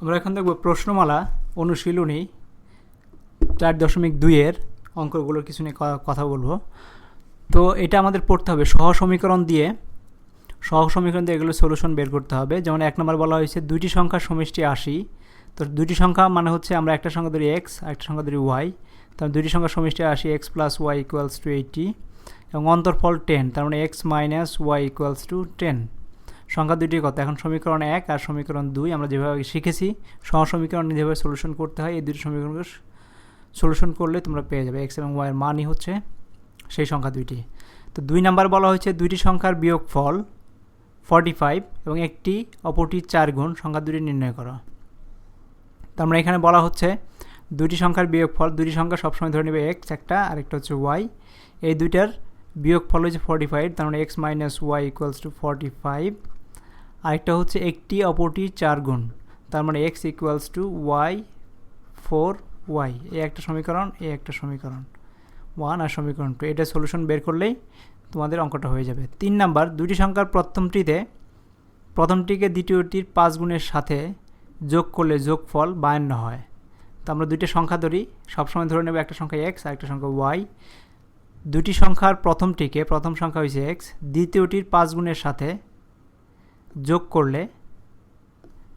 আমরা এখন দেখব প্রশ্নমালা, অনুশীলনী চার দশমিক দুইয়ের অঙ্কগুলোর কিছু নিয়ে কথা বলব। তো এটা আমাদের পড়তে হবে সহ সমীকরণ দিয়ে। সহ সমীকরণ দিয়ে এগুলো সলিউশন বের করতে হবে। যেমন এক নম্বর বলা হয়েছে দুইটি সংখ্যার সমষ্টি আশি। তো দুইটি সংখ্যা মানে হচ্ছে আমরা একটা সংখ্যা ধরি এক্স একটা সংখ্যা ধরি ওয়াই তার দুইটি সংখ্যার সমষ্টি আশি X plus Y equals to eighty এবং অন্তরফল টেন তার মানে X minus Y equals to ten সংখ্যা দুইটি কথা। এখন সমীকরণ এক আর সমীকরণ দুই আমরা যেভাবে শিখেছি সমীকরণ যেভাবে সলিউশন করতে হয়, এই দুটি সমীকরণকে সলিউশন করলে তোমরা পেয়ে যাবে। এক্স এবং ওয়াইয়ের মানই হচ্ছে সেই সংখ্যা দুইটি। তো দুই নাম্বার বলা হয়েছে দুইটি সংখ্যার বিয়োগ ফল ফর্টি ফাইভ এবং একটি অপরটি চার গুণ, সংখ্যা দুটি নির্ণয় করো। তো আমরা এখানে বলা হচ্ছে দুইটি সংখ্যার বিয়োগ ফল দুইটি সংখ্যা সবসময় ধরে নেবে এক্স একটা আর একটা হচ্ছে ওয়াই এই দুইটার বিয়োগ ফল হচ্ছে ফর্টি ফাইভ তার মানে X minus Y equals to forty five আরেকটা হচ্ছে একটি অপরটি চার গুণ। তার মানে X equals to Y four Y এই একটা সমীকরণ এই একটা সমীকরণ। ওয়ান আর সমীকরণ টু এটা সলিউশন বের করলেই তোমাদের অঙ্কটা হয়ে যাবে। তিন নাম্বার দুটি সংখ্যার প্রথমটিতে প্রথমটিকে দ্বিতীয়টির পাঁচ গুণের সাথে যোগ করলে যোগফল বায়ান্ন হয়। তো আমরা দুইটা সংখ্যা ধরি। সবসময় ধরে নেব একটা সংখ্যা এক্স আর একটা সংখ্যা ওয়াই দুটি সংখ্যার প্রথমটিকে, প্রথম সংখ্যা হয়েছে এক্স দ্বিতীয়টির পাঁচ গুণের সাথে যোগ করলে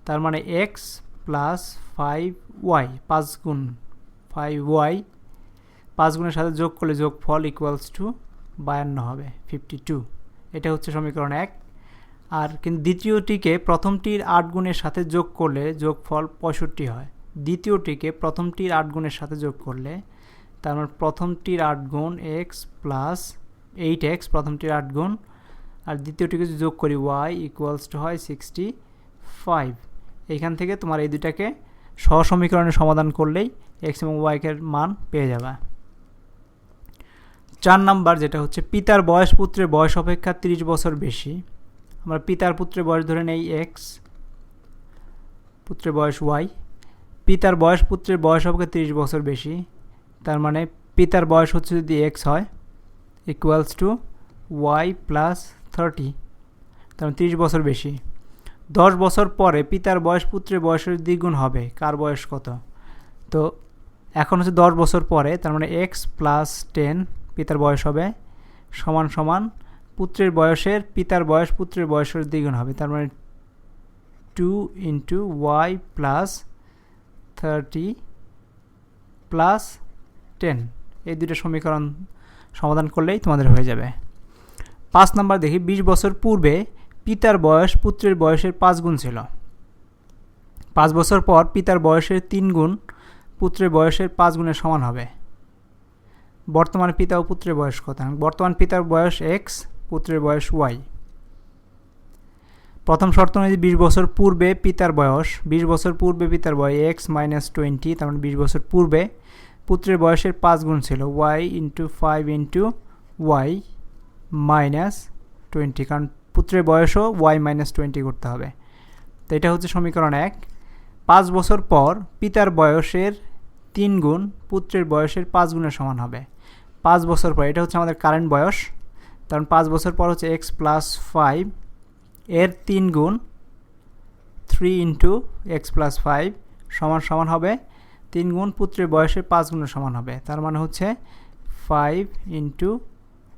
তার মানে এক্স প্লাস ফাইভ ওয়াই পাঁচ গুণ ফাইভ ওয়াই পাঁচ গুণের সাথে যোগ করলে যোগ ফল ইকুয়ালস টু বায়ান্ন হবে ফিফটি টু এটা হচ্ছে সমীকরণ এক। আর কিন্তু দ্বিতীয়টিকে প্রথমটির আট গুণের সাথে যোগ করলে যোগফল পঁয়ষট্টি হয়। দ্বিতীয়টিকে প্রথমটির আট গুণের সাথে যোগ করলে তার মানে প্রথমটির আট গুণ এক্স প্লাস এইট এক্স প্রথমটির আট গুণ আর দ্বিতীয়টিকে যদি যোগ করি ওয়াই ইকুয়ালস টু হয় সিক্সটি ফাইভ এইখান থেকে তোমার এই দুটাকে সহসমীকরণে সমাধান করলেই এক্স এবং ওয়াইকের মান পেয়ে যাবে। চার নাম্বার যেটা হচ্ছে পিতার বয়স পুত্রের বয়স অপেক্ষা তিরিশ বছর বেশি। আমরা পিতার পুত্রের বয়স ধরে নেই এক্স পুত্রের বয়স ওয়াই পিতার বয়স পুত্রের বয়স অপেক্ষা তিরিশ বছর বেশি। তার মানে পিতার বয়স হচ্ছে যদি এক্স হয় equals to Y plus thirty তার তিরিশ বছর বেশি। দশ বছর পরে পিতার বয়স পুত্রের বয়সের দ্বিগুণ হবে, কার বয়স কত? তো এখন হচ্ছে দশ বছর পরে, তার মানে এক্স প্লাস টেন পিতার বয়স হবে সমান সমান, পুত্রের বয়সের, পিতার বয়স পুত্রের বয়সের দ্বিগুণ হবে, তার মানে two into Y plus thirty plus ten এই দুটো সমীকরণ সমাধান করলেই তোমাদের হয়ে যাবে। পাঁচ নাম্বার দেখি, বিশ বছর পূর্বে পিতার বয়স পুত্রের বয়সের পাঁচ গুণ ছিল। পাঁচ বছর পর পিতার বয়সের তিন গুণ, পুত্রের বয়সের পাঁচ গুণের সমান হবে। বর্তমান পিতা ও পুত্রের বয়স কত? বর্তমান পিতার বয়স এক্স পুত্রের বয়স ওয়াই প্রথম শর্ত অনুযায়ী বিশ বছর পূর্বে পিতার বয়স, বিশ বছর পূর্বে পিতার বয়স এক্স মাইনাস টোয়েন্টি তার মানে বিশ বছর পূর্বে পুত্রের বয়সের পাঁচ গুণ ছিল। Y into five into Y minus twenty, কারণ পুত্রের বয়সও ওয়াই মাইনাস টোয়েন্টি করতে হবে। তো এটা হচ্ছে সমীকরণ এক। পাঁচ বছর পর পিতার বয়সের তিন গুণ, পুত্রের বয়সের পাঁচ গুণের সমান হবে। পাঁচ বছর পর, এটা হচ্ছে আমাদের কারেন্ট বয়স। কারণ পাঁচ বছর পর হচ্ছে এক্স প্লাস ফাইভ এর তিন গুণ three into X plus five সমান সমান হবে। তিন গুণ, পুত্রের বয়সের পাঁচ গুণের সমান হবে। তার মানে হচ্ছে five into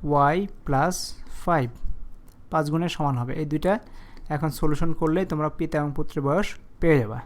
Y plus five পাঁচ গুণের সমান হবে। এই দুইটা এখন সলিউশন করলেই তোমরা পিতা এবং পুত্রের বয়স পেয়ে যাবে।